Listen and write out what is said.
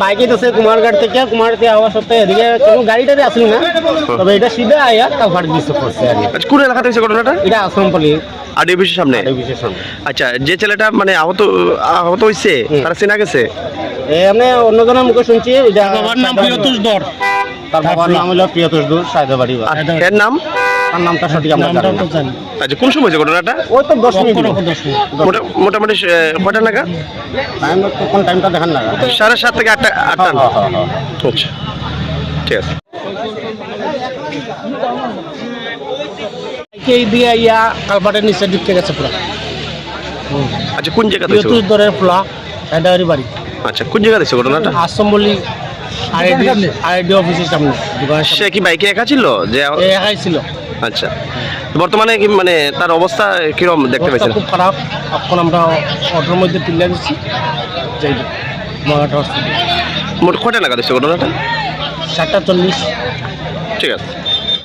বাইকে তো সে কুমারঘাট থেকে কুমারঘাট আওয়াজ সত্ত্বে এদিকে কোনো গাড়িটাতে আসলি না। তবে এটা সিধা আয়া কালভার্ট দিচ্ছে পড়ছে আর আচ্ছা কোন এলাকাতে হয়েছে ঘটনাটা? এটা আসামপালি আরডি অফিসের সামনে? সামনে। আচ্ছা যে ছেলেটা মানে আহত আহত হয়েছে হুম। তারা চেনা গেছে? এ আমি অন্যজনের মুখে শুনছি এটা বাবার নাম প্রিয়তোষ দর তার বাবার নাম হলো প্রিয়তোষ দূর এর নাম? তার নামটা সঠিক আমরা জানি না। আচ্ছা কোন সময় হয়েছে ঘটনাটা? ওই তো দশ মিনিট। মোটা- মোটামুটি আহ, কয়টা নাগাদ? টাইম কোন টাইমটা দেখান না সাড়ে সাত থেকে আটটা আটটা হ্যাঁ, হ্যাঁ, হ্যাঁ, হ্যাঁ। আচ্ছা। ঠিক আছে। এই দিয়ে ইয়া কালভার্টের নিচে ঢুকে গেছে পুরো আচ্ছা কোন জায়গাতে হয়েছে প্রিয়তোষ দরের ফুলা হায়দাবাড়ি বাড়ি। আচ্ছা কোন জায়গাতে হয়েছে ঘটনাটা? আশ্রম বলি আইডি আইডি অফিসের সামনে। দোকানের সে কি বাইকে একা ছিল? যে। একাই ছিল। আচ্ছা। বর্তমানে কি মানে তার অবস্থা কীরকম দেখতে পাচ্ছেন খুব খারাপ। এখন আমরা অটোর মধ্যে তুলে দিচ্ছি। যাই মাঘাট হসপিটাল মোট কটা নাগাদ ঘটনাটা? চল্লিশ। ঠিক আছে।